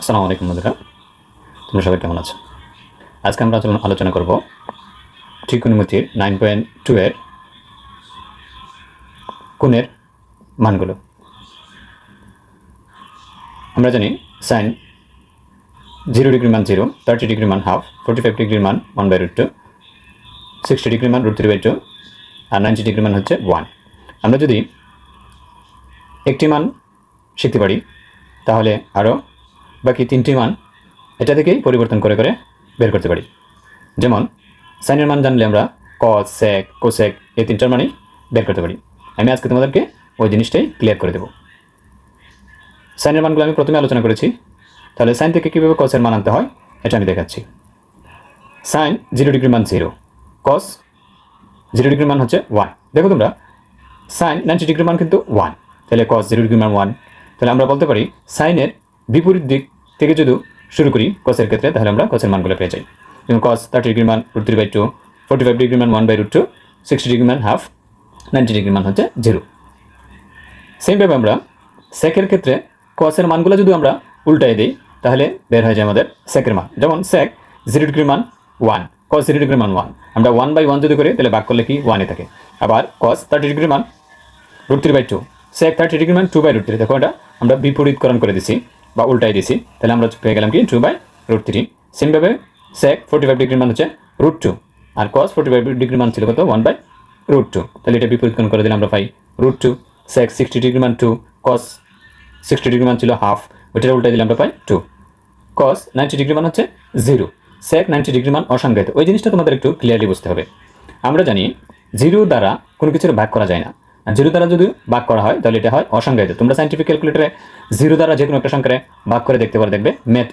আসসালামু আলাইকুম বন্ধুরা। তোমরা সবাই কেমন আছো? আজকে আমরা আলোচনা- আলোচনা করব ত্রিকোণমিতির নাইন পয়েন্ট টু এর কোণের মানগুলো। আমরা জানি সাইন জিরো ডিগ্রি মান জিরো থার্টি ডিগ্রি মান হাফ ফোর্টি ফাইভ ডিগ্রির মান one by root two sixty degree মান রুট থ্রি বাই টু আর নাইনটি ডিগ্রি মান হচ্ছে ওয়ান আমরা যদি একটি মান শিখতে পারি, তাহলে আরও বাকি তিনটি মান এটা থেকেই পরিবর্তন করে করে বের করতে পারি। যেমন, সাইনের মান জানলে আমরা কস সেক কোসেক এই তিনটার মানই বের করতে পারি। আমি আজকে তোমাদেরকে ওই জিনিসটাই ক্লিয়ার করে দেবো। সাইনের মানগুলো আমি প্রথমে আলোচনা করেছি। তাহলে সাইন থেকে কীভাবে কসের মান আনতে হয়, এটা আমি দেখাচ্ছি। সাইন জিরো ডিগ্রি মান জিরো কস জিরো ডিগ্রি মান হচ্ছে ওয়ান। দেখো তোমরা, সাইন নাইনটি ডিগ্রি মান কিন্তু ওয়ান। তাহলে কস জিরো ডিগ্রি মান ওয়ান। তাহলে আমরা বলতে পারি সাইনের বিপরীত দিক থেকে যদি শুরু করি কসের ক্ষেত্রে, তাহলে আমরা কসের মানগুলো পেয়ে যাই। যেমন কস থার্টি ডিগ্রি মান root three by two forty five degree মান one by root two sixty degree মান হাফ নাইনটি ডিগ্রি মান হচ্ছে জিরো সেমভাবে আমরা সেকের ক্ষেত্রে কসের মানগুলো যদি আমরা উল্টাই দিই, তাহলে বের হয়ে যায় আমাদের সেকের মান। যেমন সেক জিরো ডিগ্রি মান ওয়ান কস জিরো ডিগ্রি মান ওয়ান আমরা ওয়ান বাই ওয়ান যদি করি, তাহলে বাক করলে কি? ওয়ানে থাকে। আবার কস থার্টি ডিগ্রি মান root three by two sec thirty degree মান টু বাই রুট থ্রি দেখো এটা আমরা বিপরীতকরণ করে দিছি। বা উল্টাই দিছি। তাহলে আমরা পেয়ে গেলাম কি? টু বাই রুট থ্রি সেমভাবে সেক ফোর্টি ফাইভ ডিগ্রি মান হচ্ছে রুট টু আর কস ফোর্টি ফাইভ ডিগ্রি মান ছিল কত? ওয়ান বাই রুট টু তাহলে এটা বিপরীতকরণ করে দিলে আমরা পাই root two sec sixty degree মান টু কস সিক্সটি ডিগ্রি মান ছিল হাফ ওইটা উল্টাই দিলে আমরা পাই টু কস নাইনটি ডিগ্রি মান হচ্ছে জিরো সেক নাইনটি ডিগ্রি মান অসংজ্ঞায়িত ওই জিনিসটা তোমাদের একটু ক্লিয়ারলি বুঝতে হবে। আমরা জানি জিরো দ্বারা কোনো কিছুর ভাগ করা যায় না। জিরো দ্বারা যদি ভাগ করা হয়, তাহলে এটা হয় অসংজ্ঞায়িত। তোমরা সাইন্টিফিক ক্যালকুলেটরে জিরো দ্বারা যে কোনো একটা সংখ্যায় ভাগ করে দেখতে পারো, দেখবে ম্যাথ